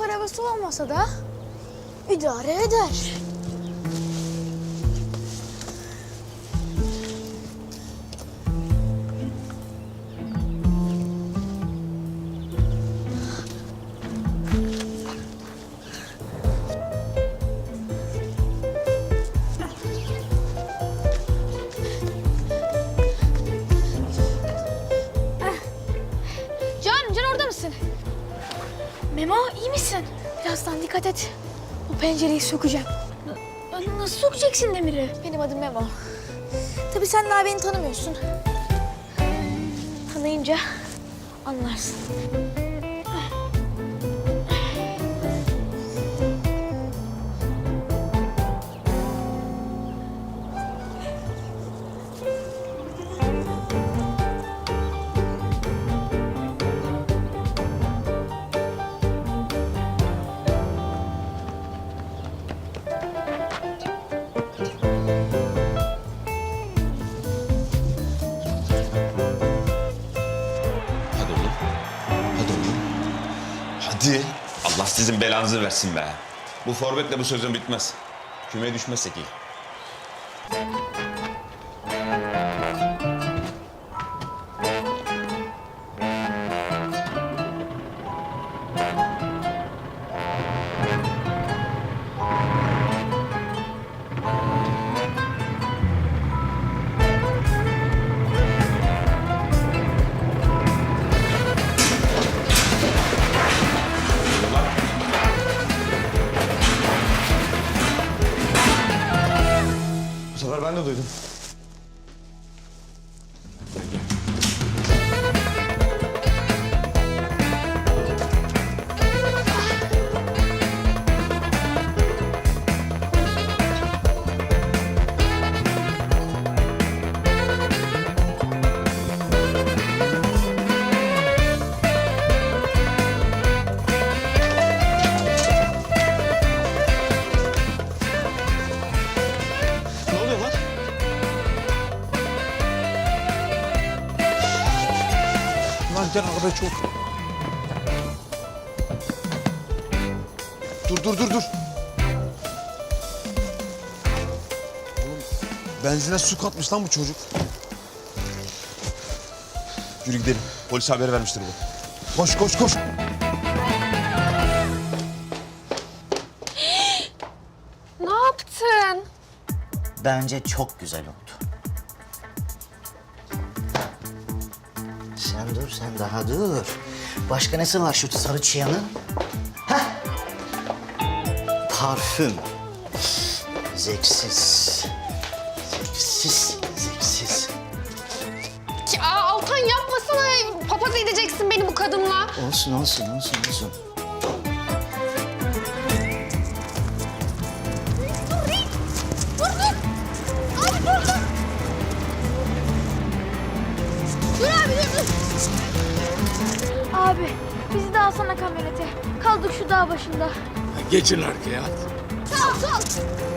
şoför arabası olmasa da idare eder. Can, Can orada mısın? Memo iyi misin? Birazdan dikkat et. O pencereyi sökeceğim. N- Nasıl sokacaksın Demir'i? Benim adım Memo. Tabii sen daha beni tanımıyorsun. Tanıyınca anlarsın. Hadi. Allah sizin belanızı versin be. Bu forvetle bu sözün bitmez. Kümeye düşmezsek iyi. Gel araba çok. Dur dur dur dur. Benzine su katmış lan bu çocuk. Yürü gidelim. Polis haber vermiştir bu. Koş koş koş. Ne yaptın? Bence çok güzel oldu. Sen daha dur. Başka nesi var şu sarı çıyanın? Heh. Parfüm. Zevksiz. Zevksiz, zevksiz. Ya Altan yapmasana. Papaz edeceksin beni bu kadınla. Olsun, olsun, olsun, olsun. Abi bizi de alsana kamyonete. Kaldık şu dağ başında. Geçin arkaya. Sağ ol, sağ ol.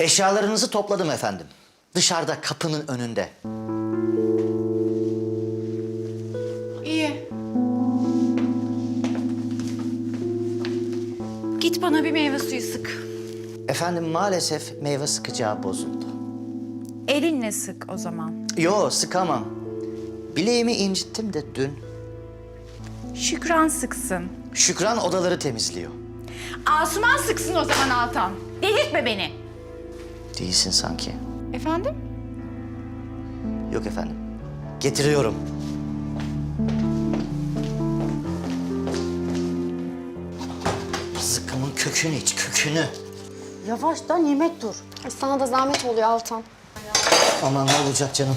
Eşyalarınızı topladım efendim. Dışarıda kapının önünde. İyi. Git bana bir meyve suyu sık. Efendim maalesef meyve sıkacağı bozuldu. Elinle sık o zaman. Yo sıkamam. Bileğimi incittim de dün. Şükran sıksın. Şükran odaları temizliyor. Asuman sıksın o zaman Altan. Delirtme beni. Değilsin sanki. Efendim? Yok efendim. Getiriyorum. Zıkkımın kökünü iç, kökünü. Yavaştan yemek dur. Ay, sana da zahmet oluyor Altan. Aman ne olacak canım.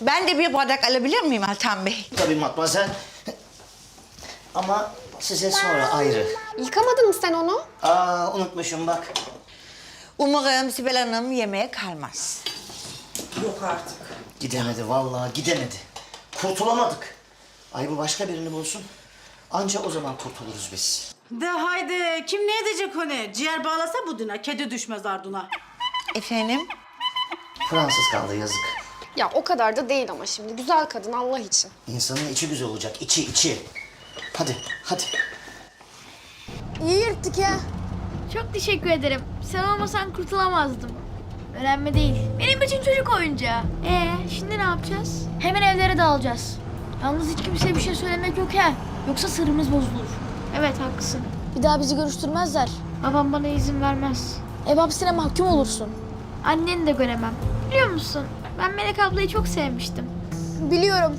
Ben de bir bardak alabilir miyim Altan Bey? Tabii matmazel. Ama size sonra ayrı. Yıkamadın mı sen onu? Aa unutmuşum bak. Umarım Sibel Hanım yemeğe kalmaz. Gidemedi vallahi gidemedi. Kurtulamadık. Ay bu başka birini bulsun. Anca o zaman kurtuluruz biz. De haydi kim ne edecek onu? Ciğer bağlasa buduna, kedi düşmez ardına. Efendim? Fransız kaldı yazık. Ya o kadar da değil ama şimdi. Güzel kadın Allah için. İnsanın içi güzel olacak, içi içi. Hadi, hadi. İyi yırttık ya. Çok teşekkür ederim. Sen olmasan kurtulamazdım. Önemli değil. Benim için çocuk oyuncağı. Ee, şimdi ne yapacağız? Hemen evlere dağılacağız. Yalnız hiç kimseye bir şey söylemek yok ha. Yoksa sırrımız bozulur. Evet haklısın. Bir daha bizi görüştürmezler. Babam bana izin vermez. Ev hapsine mahkum olursun. Anneni de göremem. Biliyor musun? Ben Melek ablayı çok sevmiştim. Biliyorum.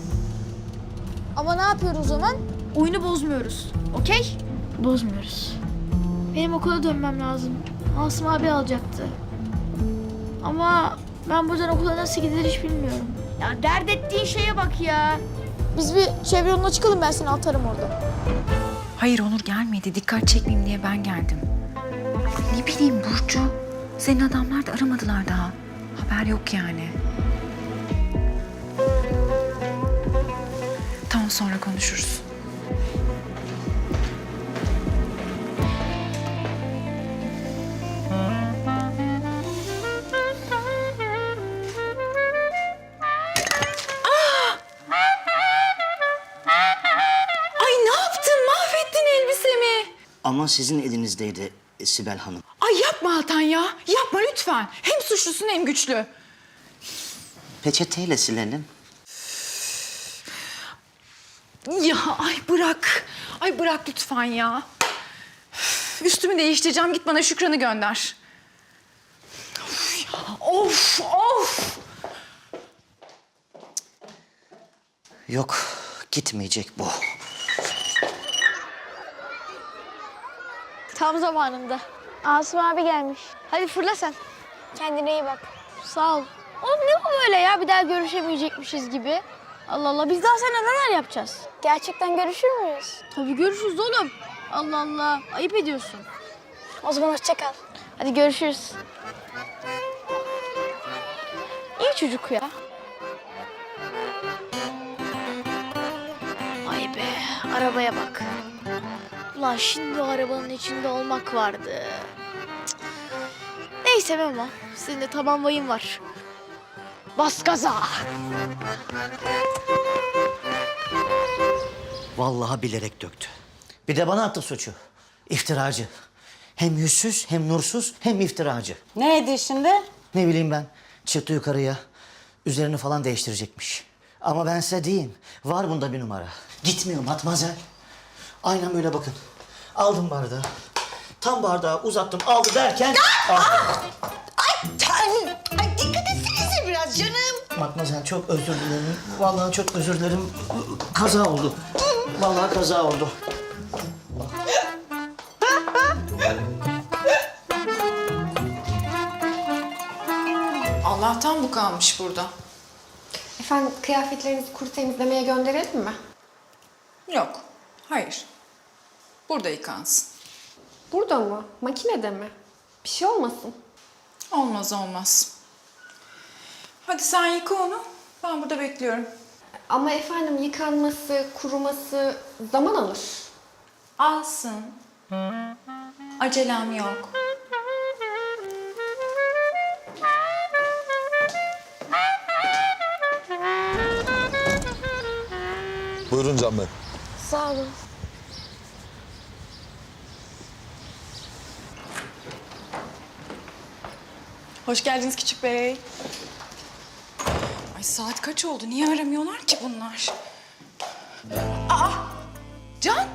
Ama ne yapıyoruz o zaman? Oyunu bozmuyoruz. Okey? Bozmuyoruz. Benim okula dönmem lazım. Asım abi alacaktı. Ama ben buradan okula nasıl gidilir hiç bilmiyorum. Ya dert ettiğin şeye bak ya. Biz bir çevre yoluna çıkalım ben seni atarım orada. Hayır Onur gelmedi. Dikkat çekmeyeyim diye ben geldim. Ne bileyim Burcu. Senin adamlar da aramadılar daha. Haber yok yani. Tamam sonra konuşuruz. Ama sizin elinizdeydi e, Sibel Hanım. Ay yapma Altan ya. Yapma lütfen. Hem suçlusun hem güçlü. Peçeteyle silelim. Ya ay bırak. Ay bırak lütfen ya. Üf, Üstümü değiştireceğim. Git bana Şükran'ı gönder. Of ya. Of of. Yok, gitmeyecek bu. Tam zamanında. Asım abi gelmiş. Hadi fırla sen. Kendine iyi bak. Sağ ol. Oğlum ne bu böyle ya? Bir daha görüşemeyecekmişiz gibi. Allah Allah biz daha seninle neler yapacağız? Gerçekten görüşür müyüz? Tabii görüşürüz oğlum. Allah Allah. Ayıp ediyorsun. O zaman hoşça kal. Hadi görüşürüz. İyi çocuk ya. Ay be arabaya bak. Ulan şimdi o arabanın içinde olmak vardı. Cık. Neyse Memo, senin de taban vayın var. Bas gaza. Vallahi bilerek döktü. Bir de bana attı suçu. İftiracı. Hem yüzsüz, hem nursuz, hem iftiracı. Ne ediyor şimdi? Ne bileyim ben, çıktı yukarıya. Üzerini falan değiştirecekmiş. Ama ben size diyeyim, var bunda bir numara. Gitmiyor matmazel. Aynen böyle bakın. Aldım bardağı. Tam bardağı uzattım, aldı derken... Ah! Tanrım. Ay dikkat etsenize biraz canım. Matmazel çok özür dilerim. Vallahi çok özür dilerim. Kaza oldu. Vallahi kaza oldu. Allah'tan bu kalmış burada. Efendim kıyafetlerinizi kuru temizlemeye gönderelim mi? Yok. Hayır. Burada yıkansın. Burada mı? Makinede mi? Bir şey olmasın. Olmaz olmaz. Hadi sen yıka onu. Ben burada bekliyorum. Ama efendim yıkanması, kuruması zaman alır. Alsın. Acelem yok. Buyurun Can Bey. Sağ olun. Hoş geldiniz Küçük Bey. Ay saat kaç oldu? Niye aramıyorlar ki bunlar? Aa! Can!